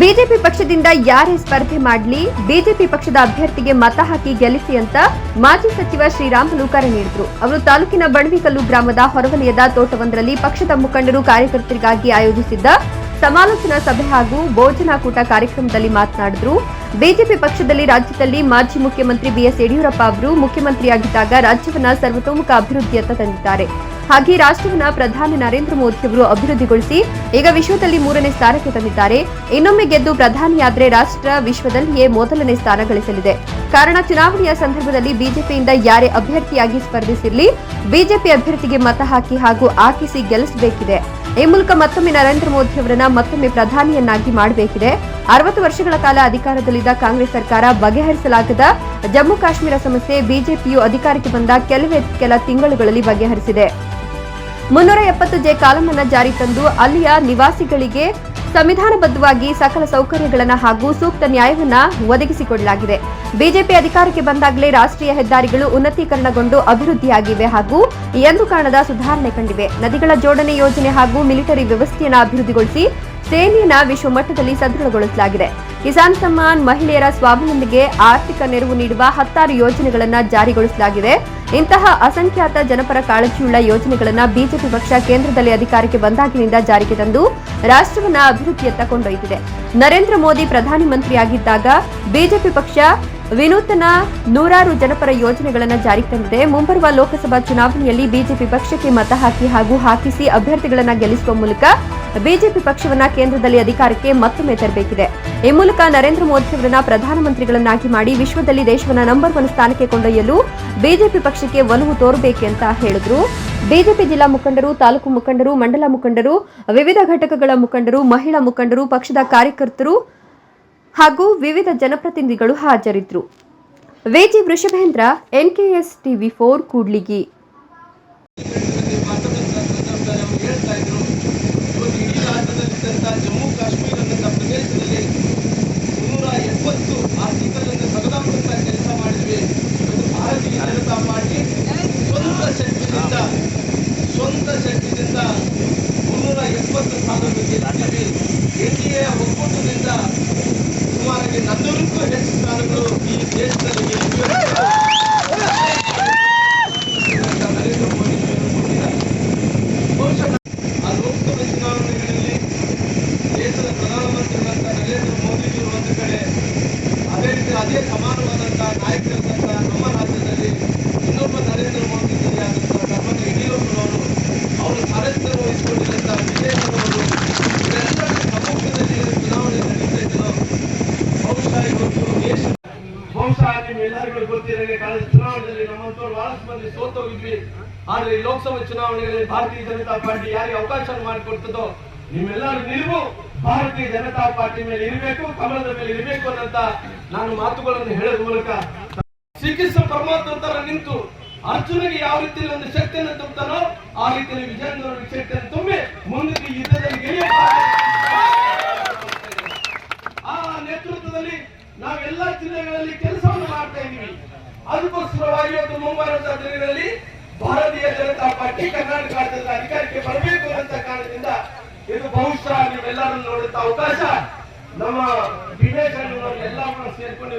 BJP ಪಕ್ಷದಿಂದ ಯಾರೇ ಸ್ಪರ್ಧೆ ಮಾಡಲಿ, ಬಿಜೆಪಿ ಪಕ್ಷದ ಅಭ್ಯರ್ಥಿಗೆ ಮತ ಹಾಕಿ ಗೆಲ್ಲಿಸಿ ಅಂತ ಮಾಜಿ ಸಚಿವ ಶ್ರೀರಾಮುಲು ಕರೆ ನೀಡಿದ್ರು. ಅವರು ತಾಲೂಕಿನ ಬಣವಿಕಲ್ಲು ಗ್ರಾಮದ ಹೊರವಲಯದ ತೋಟವೊಂದರಲ್ಲಿ ಪಕ್ಷದ ಮುಖಂಡರು ಕಾರ್ಯಕರ್ತರಿಗಾಗಿ ಆಯೋಜಿಸಿದ್ದ ಸಮಾಲೋಚನಾ ಸಭೆ ಹಾಗೂ ಭೋಜನಾಕೂಟ ಕಾರ್ಯಕ್ರಮದಲ್ಲಿ ಮಾತನಾಡಿದರು. ಬಿಜೆಪಿ ಪಕ್ಷದಲ್ಲಿ ರಾಜ್ಯದಲ್ಲಿ ಮಾಜಿ ಮುಖ್ಯಮಂತ್ರಿ ಬಿಎಸ್ ಯಡಿಯೂರಪ್ಪ ಅವರು ಮುಖ್ಯಮಂತ್ರಿಯಾಗಿದ್ದಾಗ ರಾಜ್ಯವನ್ನ ಸರ್ವತೋಮುಖ ಅಭಿವೃದ್ಧಿಯತ್ತ ತಂದಿದ್ದಾರೆ. ಹಾಗೆ ರಾಷ್ಟ್ರವನ್ನ ಪ್ರಧಾನಿ ನರೇಂದ್ರ ಮೋದಿ ಅವರು ಅಭಿವೃದ್ಧಿಗೊಳಿಸಿ ಈಗ ವಿಶ್ವದಲ್ಲಿ ಮೂರನೇ ಸ್ಥಾನಕ್ಕೆ ತಂದಿದ್ದಾರೆ. ಇನ್ನೊಮ್ಮೆ ಗೆದ್ದು ಪ್ರಧಾನಿಯಾದರೆ ರಾಷ್ಟ್ರ ವಿಶ್ವದಲ್ಲಿಯೇ ಮೊದಲನೇ ಸ್ಥಾನ ಗಳಿಸಲಿದೆ. ಕಾರಣ ಚುನಾವಣೆಯ ಸಂದರ್ಭದಲ್ಲಿ ಬಿಜೆಪಿಯಿಂದ ಯಾರೇ ಅಭ್ಯರ್ಥಿಯಾಗಿ ಸ್ಪರ್ಧಿಸಿರಲಿ, ಬಿಜೆಪಿ ಅಭ್ಯರ್ಥಿಗೆ ಮತ ಹಾಕಿ ಹಾಗೂ ಆಕಿಸಿ ಗೆಲ್ಲಿಸಬೇಕಿದೆ. ಈ ಮೂಲಕ ಮತ್ತೊಮ್ಮೆ ನರೇಂದ್ರ ಮೋದಿ ಅವರನ್ನ ಮತ್ತೊಮ್ಮೆ ಪ್ರಧಾನಿಯನ್ನಾಗಿ ಮಾಡಬೇಕಿದೆ. ಅರವತ್ತು ವರ್ಷಗಳ ಕಾಲ ಅಧಿಕಾರದಲ್ಲಿದ್ದ ಕಾಂಗ್ರೆಸ್ ಸರ್ಕಾರ ಬಗೆಹರಿಸಲಾಗದ ಜಮ್ಮು ಕಾಶ್ಮೀರ ಸಮಸ್ಯೆ ಬಿಜೆಪಿಯು ಅಧಿಕಾರಕ್ಕೆ ಬಂದ ಕೆಲವೇ ಕೆಲ ತಿಂಗಳುಗಳಲ್ಲಿ ಬಗೆಹರಿಸಿದೆ. ಮುನ್ನೂರ ಎಪ್ಪತ್ತು ಜೆ ಕಾಲಮನ್ನ ಜಾರಿ ತಂದು ಅಲ್ಲಿಯ ನಿವಾಸಿಗಳಿಗೆ ಸಂವಿಧಾನಬದ್ಧವಾಗಿ ಸಕಲ ಸೌಕರ್ಯಗಳನ್ನು ಹಾಗೂ ಸೂಕ್ತ ನ್ಯಾಯವನ್ನು ಒದಗಿಸಿಕೊಡಲಾಗಿದೆ. ಬಿಜೆಪಿ ಅಧಿಕಾರಕ್ಕೆ ಬಂದಾಗಲೇ ರಾಷ್ಟ್ರೀಯ ಹೆದ್ದಾರಿಗಳು ಉನ್ನತೀಕರಣಗೊಂಡು ಅಭಿವೃದ್ಧಿಯಾಗಿವೆ ಹಾಗೂ ಎಂದು ಕಾಣದ ಸುಧಾರಣೆ ಕಂಡಿವೆ. ನದಿಗಳ ಜೋಡಣೆ ಯೋಜನೆ ಹಾಗೂ ಮಿಲಿಟರಿ ವ್ಯವಸ್ಥೆಯನ್ನು ಅಭಿವೃದ್ಧಿಗೊಳಿಸಿ ಸೇನೆಯನ್ನು ವಿಶ್ವ ಮಟ್ಟದಲ್ಲಿ ಸದೃಢಗೊಳಿಸಲಾಗಿದೆ. ಕಿಸಾನ್ ಸಮ್ಮಾನ್ ಮಹಿಳೆಯರ ಸ್ವಾವಲಂಬಿಗೆ ಆರ್ಥಿಕ ನೆರವು ನೀಡುವ ಹತ್ತಾರು ಯೋಜನೆಗಳನ್ನು ಜಾರಿಗೊಳಿಸಲಾಗಿದೆ. ಇಂತಹ ಅಸಂಖ್ಯಾತ ಜನಪರ ಕಾಳಜಿಯುಳ್ಳ ಯೋಜನೆಗಳನ್ನು ಬಿಜೆಪಿ ಪಕ್ಷ ಕೇಂದ್ರದಲ್ಲಿ ಅಧಿಕಾರಕ್ಕೆ ಬಂದಾಗಿನಿಂದ ಜಾರಿಗೆ ತಂದು ರಾಷ್ಟ್ರವನ್ನ ಅಭಿವೃದ್ಧಿಯತ್ತ ಕೊಂಡೊಯ್ದಿದೆ ನರೇಂದ್ರ ಮೋದಿ ಪ್ರಧಾನಮಂತ್ರಿಯಾಗಿದ್ದಾಗ ಬಿಜೆಪಿ ಪಕ್ಷ ವಿನೂತನ ನೂರಾರು ಜನಪರ ಯೋಜನೆಗಳನ್ನು ಜಾರಿಗೆ ತಂದಿದೆ. ಮುಂಬರುವ ಲೋಕಸಭಾ ಚುನಾವಣೆಯಲ್ಲಿ ಬಿಜೆಪಿ ಪಕ್ಷಕ್ಕೆ ಮತ ಹಾಕಿ ಹಾಗೂ ಹಾಕಿಸಿ ಅಭ್ಯರ್ಥಿಗಳನ್ನು ಗೆಲ್ಲಿಸುವ ಮೂಲಕ ಬಿಜೆಪಿ ಪಕ್ಷವನ್ನ ಕೇಂದ್ರದಲ್ಲಿ ಅಧಿಕಾರಕ್ಕೆ ಮತ್ತೊಮ್ಮೆ ತರಬೇಕಿದೆ. ಈ ಮೂಲಕ ನರೇಂದ್ರ ಮೋದಿ ಅವರನ್ನ ಪ್ರಧಾನಮಂತ್ರಿಗಳನ್ನಾಗಿ ಮಾಡಿ ವಿಶ್ವದಲ್ಲಿ ದೇಶವನ್ನ ನಂಬರ್ ಒನ್ ಸ್ಥಾನಕ್ಕೆ ಕೊಂಡೊಯ್ಯಲು ಬಿಜೆಪಿ ಪಕ್ಷಕ್ಕೆ ಒಲವು ತೋರಬೇಕೆಂತ ಹೇಳಿದ್ರು. ಬಿಜೆಪಿ ಜಿಲ್ಲಾ ಮುಖಂಡರು, ತಾಲೂಕು ಮುಖಂಡರು, ಮಂಡಲ ಮುಖಂಡರು, ವಿವಿಧ ಘಟಕಗಳ ಮುಖಂಡರು, ಮಹಿಳಾ ಮುಖಂಡರು, ಪಕ್ಷದ ಕಾರ್ಯಕರ್ತರು ಹಾಗೂ ವಿವಿಧ ಜನಪ್ರತಿನಿಧಿಗಳು ಹಾಜರಿದ್ದರು ವೇಜಿ Vrishabhendra NKS TV four, Kudligi. ರಾಜ್ಯದಲ್ಲಿದ್ದಂಥ Jammu Kashmir ನಿಮ್ಮೆಲ್ಲರಿಗೂ ಗೊತ್ತಿರಲಿ ಕಳೆದ ಚುನಾವಣೆಯಲ್ಲಿ ನಮ್ಮಂತವ್ರು ಬಹಳಷ್ಟು ಮಂದಿ ಸೋತೋಗಿದ್ವಿ. ಆದ್ರೆ ಈ ಲೋಕಸಭಾ ಚುನಾವಣೆಯಲ್ಲಿ ಭಾರತೀಯ ಜನತಾ ಪಾರ್ಟಿ ಯಾರಿಗೆ ಅವಕಾಶ ಮಾಡಿಕೊಡ್ತದೋ? ನಿಮ್ಮೆಲ್ಲರೂ ನೀವು ಭಾರತೀಯ ಜನತಾ ಪಾರ್ಟಿ ಮೇಲೆ ಇರಬೇಕು, ಕಮಲದ ಮೇಲೆ ಇರಬೇಕು ಅನ್ನಂತ ನಾನು ಮಾತುಗಳನ್ನು ಹೇಳೋದ ಮೂಲಕ ಶ್ರೀಕೃಷ್ಣ ಪರಮಾತ್ಮ ನಿಂತು ಅರ್ಜುನಿಗೆ ಯಾವ ರೀತಿಯಲ್ಲಿ ಒಂದು ಶಕ್ತಿಯನ್ನು ತುಂಬುತ್ತಾನೋ ಆ ರೀತಿಯಲ್ಲಿ ವಿಜಯೇಂದ್ರ ಶಕ್ತಿಯನ್ನು ತುಂಬಿ ಮುಂದಕ್ಕೆ ಅದಕ್ಕೋಸ್ಕರವಾಗಿ ಇವತ್ತು ಮುಂಬರುವಂತಹ ದಿನಗಳಲ್ಲಿ ಭಾರತೀಯ ಜನತಾ ಪಾರ್ಟಿ ಕರ್ನಾಟಕ ಅಧಿಕಾರಕ್ಕೆ ಬರಬೇಕು ಅಂತ ಕಾರಣದಿಂದ ಇದು ಬಹುಶಃ ನೀವೆಲ್ಲರನ್ನು ನೋಡುತ್ತಾ ಅವಕಾಶ. ನಮ್ಮ ವಿವೇಕ ಎಲ್ಲರನ್ನ ಸೇರ್ಕೊಂಡು